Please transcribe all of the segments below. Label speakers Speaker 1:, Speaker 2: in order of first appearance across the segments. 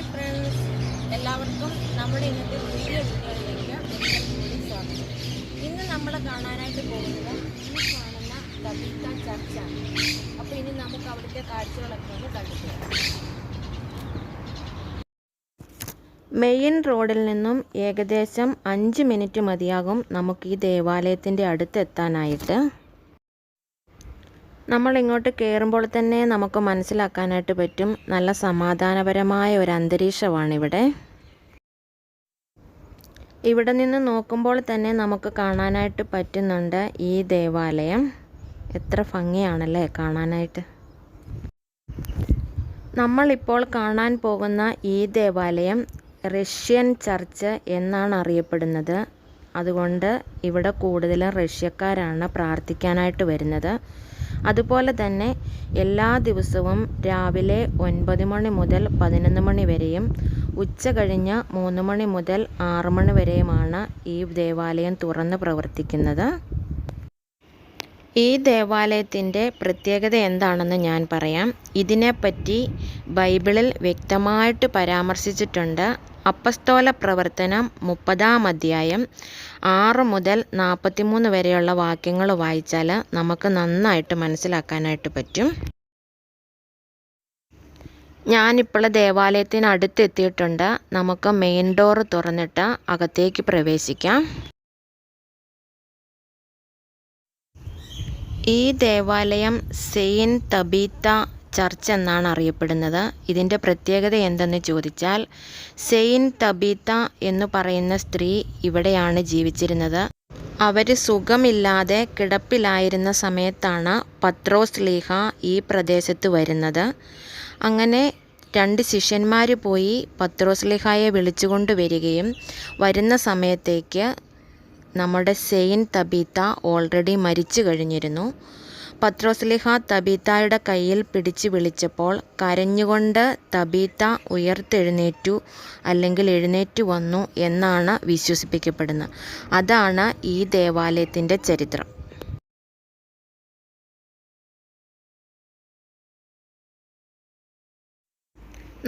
Speaker 1: Hi friends എല്ലാവർക്കും നമ്മുടെ ഇന്നത്തെ പുതിയ വീഡിയോയിലേക്ക് സ്വാഗതം. ഇന്ന് നമ്മൾ കാണാനായിട്ട് പോകുന്നത് ഈ കാണുന്ന കബീത്ത ചർച്ചാണ്. അപ്പോൾ ഇനി നമുക്ക് അവിടുത്തെ കാഴ്ചകളൊക്കെ ഒന്ന് കണ്ടിട്ട് മെയിൻ റോഡിൽ നിന്നും ഏകദേശം അഞ്ച് മിനിറ്റ് മതിയാകും നമുക്ക് ഈ ദേവാലയത്തിന്റെ അടുത്തെത്താനായിട്ട്. നമ്മൾ ഇങ്ങോട്ട് കയറുമ്പോൾ തന്നെ നമുക്ക് മനസ്സിലാക്കാനായിട്ട് പറ്റും. നല്ല സമാധാനപരമായ ഒരു അന്തരീക്ഷമാണ് ഇവിടെ. ഇവിടെ നിന്ന് നോക്കുമ്പോൾ തന്നെ നമുക്ക് കാണാനായിട്ട് പറ്റുന്നുണ്ട് ഈ ദേവാലയം. എത്ര ഭംഗിയാണല്ലേ കാണാനായിട്ട്. നമ്മളിപ്പോൾ കാണാൻ പോകുന്ന ഈ ദേവാലയം റഷ്യൻ ചർച്ച് എന്നാണ് അറിയപ്പെടുന്നത്. അതുകൊണ്ട് ഇവിടെ കൂടുതലും റഷ്യക്കാരാണ് പ്രാർത്ഥിക്കാനായിട്ട് വരുന്നത്. അതുപോലെ തന്നെ എല്ലാ ദിവസവും രാവിലെ ഒൻപത് മണി മുതൽ പതിനൊന്ന് മണി വരെയും ഉച്ച കഴിഞ്ഞ് മൂന്ന് മണി മുതൽ ആറ് മണി വരെയുമാണ് ഈ ദേവാലയം തുറന്ന് പ്രവർത്തിക്കുന്നത്. ഈ ദേവാലയത്തിന്റെ പ്രത്യേകത എന്താണെന്ന് ഞാൻ പറയാം. ഇതിനെപ്പറ്റി ബൈബിളിൽ വ്യക്തമായിട്ട് പരാമർശിച്ചിട്ടുണ്ട്. അപ്പസ്തോല പ്രവർത്തനം മുപ്പതാം അധ്യായം ആറ് മുതൽ നാൽപ്പത്തിമൂന്ന് വരെയുള്ള വാക്യങ്ങൾ വായിച്ചാൽ നമുക്ക് നന്നായിട്ട് മനസ്സിലാക്കാനായിട്ട് പറ്റും. ഞാനിപ്പോൾ ദേവാലയത്തിന് അടുത്തെത്തിയിട്ടുണ്ട്. നമുക്ക് മെയിൻ ഡോർ തുറന്നിട്ട് അകത്തേക്ക് പ്രവേശിക്കാം. ഈ ദേവാലയം സെയിൻ തബീത്ത ചർച്ച് എന്നാണ് അറിയപ്പെടുന്നത് ഇതിന്റെ പ്രത്യേകത എന്തെന്ന് ചോദിച്ചാൽ സെയിൻ തബീത്ത എന്ന് പറയുന്ന സ്ത്രീ ഇവിടെയാണ് ജീവിച്ചിരുന്നത്. അവർ സുഖമില്ലാതെ കിടപ്പിലായിരുന്ന സമയത്താണ് പത്രോസ് ലീഹ ഈ പ്രദേശത്ത് വരുന്നത്. അങ്ങനെ രണ്ട് ശിഷ്യന്മാർ പോയി പത്രോസ് ലീഹയെ വിളിച്ചുകൊണ്ട് വരികയും വരുന്ന സമയത്തേക്ക് നമ്മുടെ സെയിൻ തബീത്ത ഓൾറെഡി മരിച്ചു കഴിഞ്ഞിരുന്നു. പത്രോസ്ലിഹ തബീത്തായുടെ കയ്യിൽ പിടിച്ചു വിളിച്ചപ്പോൾ കരഞ്ഞുകൊണ്ട് തബീത്ത ഉയർത്തെഴുന്നേറ്റു അല്ലെങ്കിൽ എഴുന്നേറ്റു വന്നു എന്നാണ് വിശ്വസിപ്പിക്കപ്പെടുന്നത്. അതാണ് ഈ ദേവാലയത്തിന്റെ ചരിത്രം.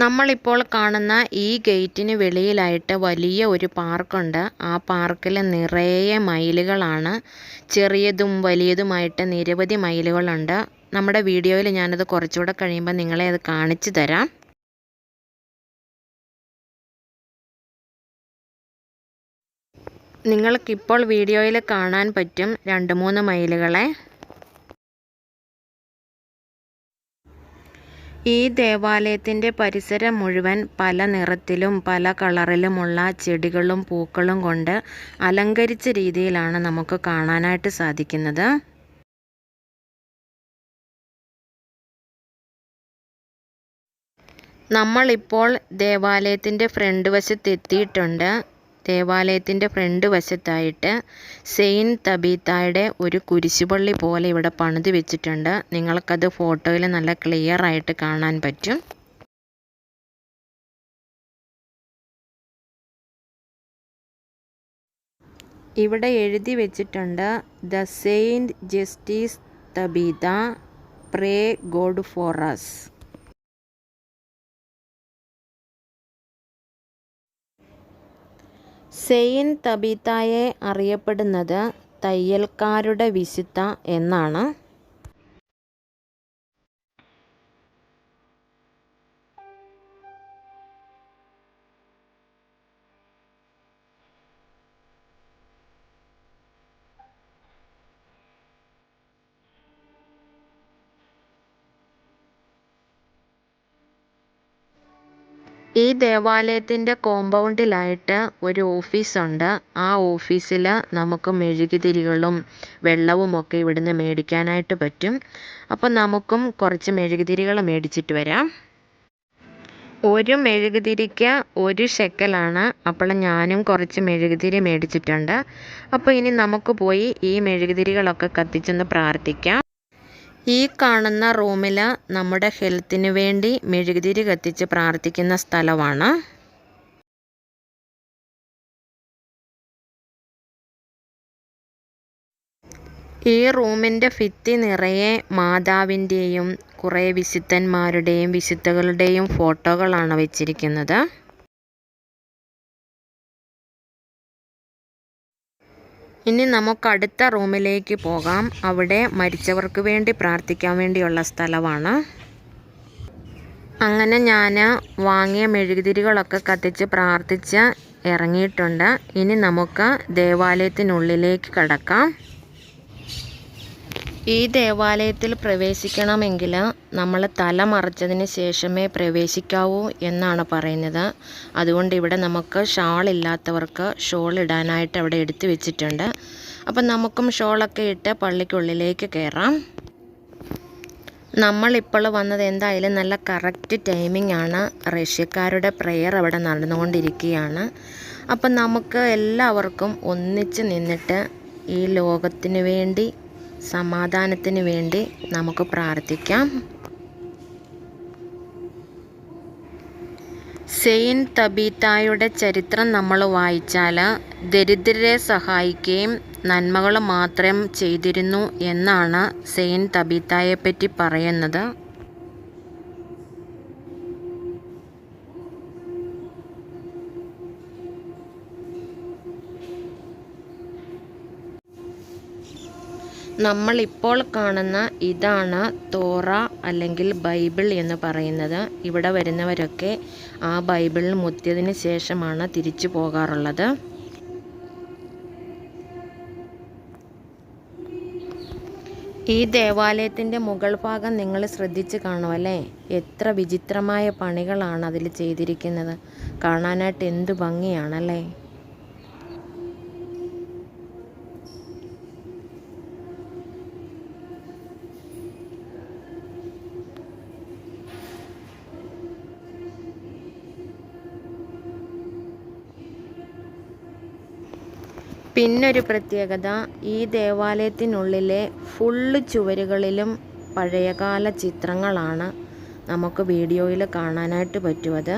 Speaker 1: നമ്മളിപ്പോൾ കാണുന്ന ഈ ഗേറ്റിന് വെളിയിലായിട്ട് വലിയ ഒരു പാർക്കുണ്ട്. ആ പാർക്കിൽ നിറയെ മയിലുകളാണ്. ചെറിയതും വലിയതുമായിട്ട് നിരവധി മയിലുകളുണ്ട്. നമ്മുടെ വീഡിയോയിൽ ഞാനത് കുറച്ചുകൂടെ കഴിയുമ്പോൾ നിങ്ങളെ അത് കാണിച്ചു തരാം. നിങ്ങൾക്കിപ്പോൾ വീഡിയോയിൽ കാണാൻ പറ്റും രണ്ട് മൂന്ന് മയിലുകളെ. ഈ ദേവാലയത്തിന്റെ പരിസരം മുഴുവൻ പല നിറത്തിലും പല കളറിലുമുള്ള ചെടികളും പൂക്കളും കൊണ്ട് അലങ്കരിച്ച രീതിയിലാണ് നമുക്ക് കാണാനായിട്ട് സാധിക്കുന്നത്. നമ്മളിപ്പോൾ ദേവാലയത്തിന്റെ ഫ്രണ്ട് വശത്ത് എത്തിയിട്ടുണ്ട് ദേവാലയത്തിന്റെ ഫ്രണ്ട് വശത്തായിട്ട് സെയിൻ തബീത്തായുടെ ഒരു കുരിശുപള്ളി പോലെ ഇവിടെ പണിത് വെച്ചിട്ടുണ്ട്. നിങ്ങൾക്കത് ഫോട്ടോയിൽ നല്ല ക്ലിയർ ആയിട്ട് കാണാൻ പറ്റും. ഇവിടെ എഴുതി വെച്ചിട്ടുണ്ട് the saint justice Tabitha pray God for saint തബീത്തായെ അറിയപ്പെടുന്നത് തയ്യൽക്കാരുടെ വിശുദ്ധ എന്നാണ്. ഈ ദേവാലയത്തിന്റെ കോമ്പൗണ്ടിലായിട്ട് ഒരു ഓഫീസുണ്ട്. ആ ഓഫീസിൽ നമുക്ക് മെഴുകുതിരികളും വെള്ളവുമൊക്കെ ഇവിടുന്ന് മേടിക്കാനായിട്ട് പറ്റും. അപ്പം നമുക്കും കുറച്ച് മെഴുകുതിരികൾ മേടിച്ചിട്ട് വരാം. ഒരു മെഴുകുതിരിക്ക് ഒരു ഷെക്കലാണ് അപ്പോൾ ഞാനും കുറച്ച് മെഴുകുതിരി മേടിച്ചിട്ടുണ്ട്. അപ്പോൾ ഇനി നമുക്ക് പോയി ഈ മെഴുകുതിരികളൊക്കെ കത്തിച്ചൊന്ന് പ്രാർത്ഥിക്കാം. ഈ കാണുന്ന റൂമിൽ നമ്മുടെ ഹെൽത്തിന് വേണ്ടി മെഴുകുതിരി കത്തിച്ച് പ്രാർത്ഥിക്കുന്ന സ്ഥലമാണ്. ഈ റൂമിന്റെ ഭിത്തി നിറയെ മാതാവിന്റെയും കുറേ വിശുദ്ധന്മാരുടെയും വിശുദ്ധകളുടെയും ഫോട്ടോകളാണ് വെച്ചിരിക്കുന്നത്. ഇനി നമുക്ക് അടുത്ത റൂമിലേക്ക് പോകാം. അവിടെ മരിച്ചവർക്ക് വേണ്ടി പ്രാർത്ഥിക്കാൻ വേണ്ടിയുള്ള സ്ഥലമാണ്. അങ്ങനെ ഞാൻ വാങ്ങിയ മെഴുകുതിരികളൊക്കെ കത്തിച്ച് പ്രാർത്ഥിച്ച് ഇറങ്ങിയിട്ടുണ്ട്. ഇനി നമുക്ക് ദേവാലയത്തിനുള്ളിലേക്ക് കടക്കാം. ഈ ദേവാലയത്തിൽ പ്രവേശിക്കണമെങ്കിൽ നമ്മൾ തല മറച്ചതിന് ശേഷമേ പ്രവേശിക്കാവൂ എന്നാണ് പറയുന്നത്. അതുകൊണ്ട് ഇവിടെ നമുക്ക് ഷാൾ ഇല്ലാത്തവർക്ക് ഷോൾ ഇടാനായിട്ട് അവിടെ എടുത്തു വെച്ചിട്ടുണ്ട്. അപ്പം നമുക്കും ഷോളൊക്കെ ഇട്ട് പള്ളിക്കുള്ളിലേക്ക് കയറാം. നമ്മളിപ്പോൾ വന്നത് എന്തായാലും നല്ല കറക്റ്റ് ടൈമിംഗ് ആണ്. റഷ്യക്കാരുടെ പ്രെയർ അവിടെ നടന്നുകൊണ്ടിരിക്കുകയാണ്. അപ്പം നമുക്ക് എല്ലാവർക്കും ഒന്നിച്ച് നിന്നിട്ട് ഈ ലോകത്തിന് വേണ്ടി സമാധാനത്തിന് വേണ്ടി നമുക്ക് പ്രാർത്ഥിക്കാം. സെയിൻ തബീത്തായുടെ ചരിത്രം നമ്മൾ വായിച്ചാൽ ദരിദ്രരെ സഹായിക്കുകയും നന്മകൾ മാത്രം ചെയ്തിരുന്നു എന്നാണ് സെയിൻ തബീത്തായെപ്പറ്റി പറയുന്നത്. നമ്മളിപ്പോൾ കാണുന്ന ഇതാണ് തോറ അല്ലെങ്കിൽ ബൈബിൾ എന്ന് പറയുന്നത്. ഇവിടെ വരുന്നവരൊക്കെ ആ ബൈബിൾ മുത്തിയതിന് ശേഷമാണ് തിരിച്ചു പോകാറുള്ളത്. ഈ ദേവാലയത്തിന്റെ മുകൾ ഭാഗം നിങ്ങൾ ശ്രദ്ധിച്ച് കാണുമല്ലേ? എത്ര വിചിത്രമായ പണികളാണ് അതിൽ ചെയ്തിരിക്കുന്നത്. കാണാനായിട്ട് എന്ത് ഭംഗിയാണല്ലേ? പിന്നൊരു പ്രത്യേകത ഈ ദേവാലയത്തിനുള്ളിലെ ഫുള്ള് ചുവരുകളിലും പഴയകാല ചിത്രങ്ങളാണ് നമുക്ക് വീഡിയോയിൽ കാണാനായിട്ട് പറ്റുന്നത്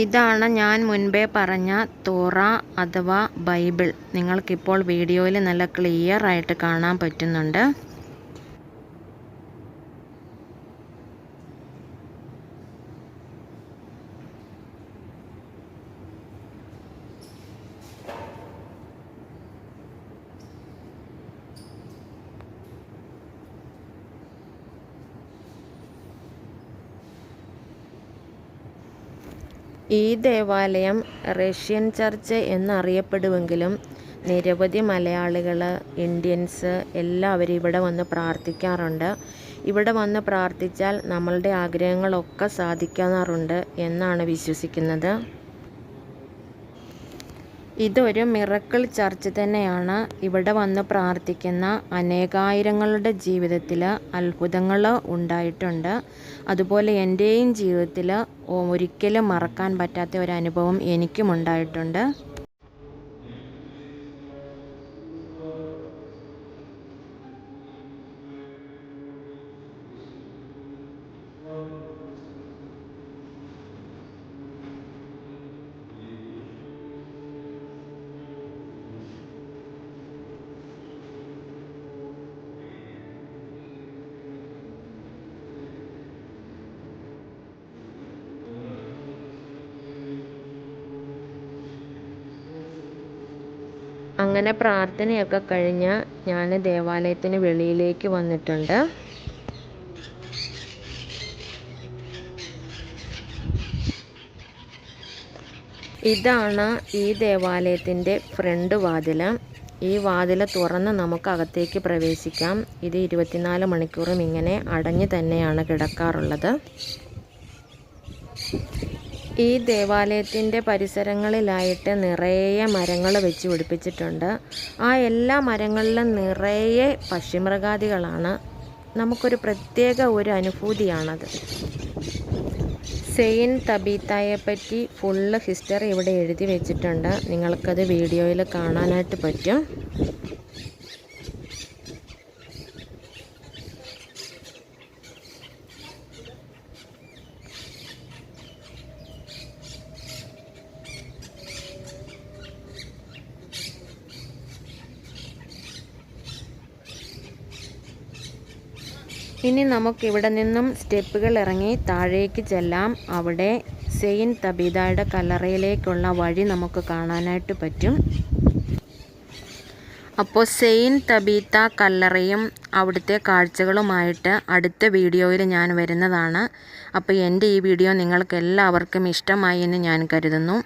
Speaker 1: ഇതാണ് ഞാൻ മുൻപേ പറഞ്ഞ തോറ അഥവാ ബൈബിൾ. നിങ്ങൾക്കിപ്പോൾ വീഡിയോയിൽ നല്ല ക്ലിയർ ആയിട്ട് കാണാൻ പറ്റുന്നുണ്ട്. ഈ ദേവാലയം റഷ്യൻ ചർച്ച് എന്നറിയപ്പെടുമെങ്കിലും നിരവധി മലയാളികൾ ഇന്ത്യൻസ് എല്ലാവരും ഇവിടെ വന്ന് പ്രാർത്ഥിക്കാറുണ്ട്. ഇവിടെ വന്ന് പ്രാർത്ഥിച്ചാൽ നമ്മളുടെ ആഗ്രഹങ്ങളൊക്കെ സാധിക്കാറുണ്ട് എന്നാണ് വിശ്വസിക്കുന്നത്. ഇതൊരു മിറക്കിൾ ചർച്ച് തന്നെയാണ്. ഇവിടെ വന്ന് പ്രാർത്ഥിക്കുന്ന അനേകായിരങ്ങളുടെ ജീവിതത്തിൽ അത്ഭുതങ്ങൾ ഉണ്ടായിട്ടുണ്ട്. അതുപോലെ എന്റെയും ജീവിതത്തിൽ ഒരിക്കലും മറക്കാൻ പറ്റാത്ത ഒരു അനുഭവം എനിക്കും ഉണ്ടായിട്ടുണ്ട്. അങ്ങനെ പ്രാർത്ഥനയൊക്കെ കഴിഞ്ഞ് ഞാൻ ദേവാലയത്തിന് വെളിയിലേക്ക് വന്നിട്ടുണ്ട്. ഇതാണ് ഈ ദേവാലയത്തിന്റെ ഫ്രണ്ട് വാതിൽ. ഈ വാതിൽ തുറന്ന് നമുക്ക് അകത്തേക്ക് പ്രവേശിക്കാം. ഇത് ഇരുപത്തിനാല് മണിക്കൂറും ഇങ്ങനെ അടഞ്ഞു തന്നെയാണ് കിടക്കാറുള്ളത്. ഈ ദേവാലയത്തിന്റെ പരിസരങ്ങളിലായിട്ട് നിറയെ മരങ്ങൾ വെച്ച് പിടിപ്പിച്ചിട്ടുണ്ട്. ആ എല്ലാ മരങ്ങളിലും നിറയെ പക്ഷിമൃഗാദികളാണ്. നമുക്കൊരു പ്രത്യേക ഒരു അനുഭൂതിയാണത്. സെയിൻ തബീത്തായെപ്പറ്റി ഫുള്ള് ഹിസ്റ്ററി ഇവിടെ എഴുതി വെച്ചിട്ടുണ്ട്. നിങ്ങൾക്കത് വീഡിയോയിൽ കാണാനായിട്ട് പറ്റും. ഇനി നമുക്കിവിടെ നിന്നും സ്റ്റെപ്പുകൾ ഇറങ്ങി താഴേക്ക് ചെല്ലാം. അവിടെ സെയിൻ തബീതായുടെ കല്ലറയിലേക്കുള്ള വഴി നമുക്ക് കാണാനായിട്ട് പറ്റും. അപ്പോൾ സെയിന്റ് തബീത്ത കല്ലറയും അവിടുത്തെ കാഴ്ചകളുമായിട്ട് അടുത്ത വീഡിയോയിൽ ഞാൻ വരുന്നതാണ്. അപ്പോൾ എന്റെ ഈ വീഡിയോ നിങ്ങൾക്ക് എല്ലാവർക്കും ഇഷ്ടമായി എന്ന് ഞാൻ കരുതുന്നു.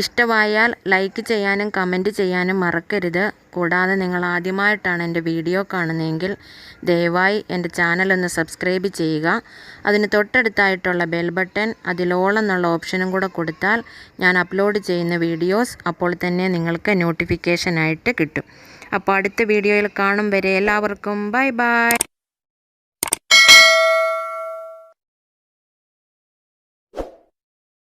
Speaker 1: ഇഷ്ടമായാൽ ലൈക്ക് ചെയ്യാനും കമന്റ് ചെയ്യാനും മറക്കരുത്. കൂടാതെ നിങ്ങൾ ആദ്യമായിട്ടാണ് എന്റെ വീഡിയോ കാണുന്നതെങ്കിൽ ദയവായി എന്റെ ചാനൽ ഒന്ന് സബ്സ്ക്രൈബ് ചെയ്യുക. അതിന് തൊട്ടടുത്തായിട്ടുള്ള ബെൽ ബട്ടൺ അതിലോളെന്നുള്ള ഓപ്ഷനും കൂടെ കൊടുത്താൽ ഞാൻ അപ്ലോഡ് ചെയ്യുന്ന വീഡിയോസ് അപ്പോൾ തന്നെ നിങ്ങൾക്ക് നോട്ടിഫിക്കേഷനായിട്ട് കിട്ടും. അപ്പോൾ അടുത്ത വീഡിയോയിൽ കാണും വരെ എല്ലാവർക്കും ബൈ ബൈ